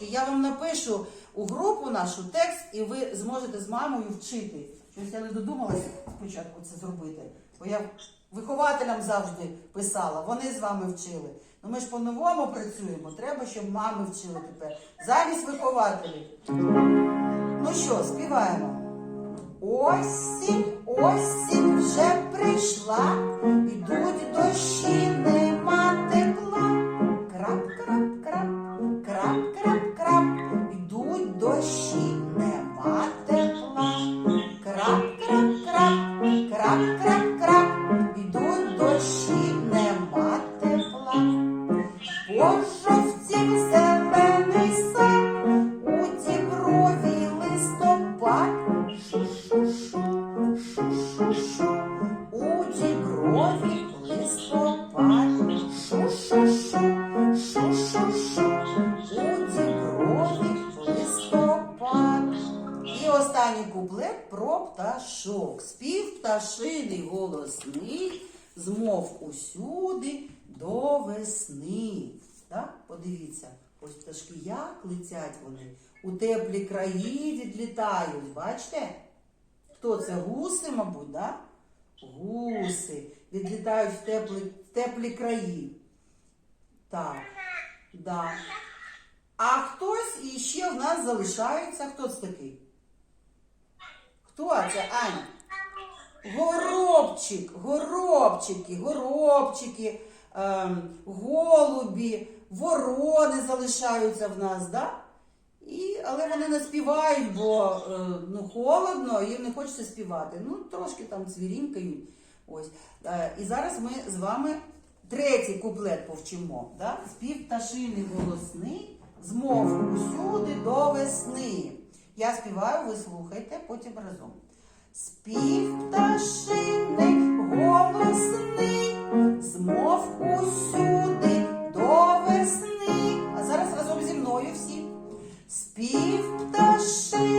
трошки. Я вам напишу у групу нашу текст, і ви зможете з мамою вчити. Щось я не додумалася спочатку це зробити. Бо я вихователям завжди писала, вони з вами вчили. Ну ми ж по-новому працюємо. Треба, щоб мами вчили тепер. Замість вихователів. Ну що, співаємо. Осінь, осінь вже прийшла, дощі, нема тепла. Крап, крап, крап, крап, крап, крап, ідуть дощі, нема тепла. Пожовтів зелений сад, у діброві листопад. Шу-шу-шу, шу-шу-шу, останній куплет про пташок. Спів пташиний голосний, змов усюди до весни. Так? Подивіться, ось пташки як летять вони. У теплі краї відлітають. Бачите? Хто це? Гуси, мабуть, да? Гуси відлітають в теплі, в теплі краї. Так. Да. А хтось іще в нас залишається. Хто це такий? Хто Аня? Горобчик, горобчики, горобчики, ем, голубі, ворони залишаються в нас, да? І, але вони не співають, бо е, ну, холодно, їм не хочеться співати. Ну, трошки там цвірінькають. Ось. Е, і зараз ми з вами третій куплет повчимо. Да? Спів пташиний голосний, змов усюди до весни. Я співаю, ви слухайте, потім разом. Спів пташиний голосний, змов усюди до весни. А зараз разом зі мною всі. Спів пташини.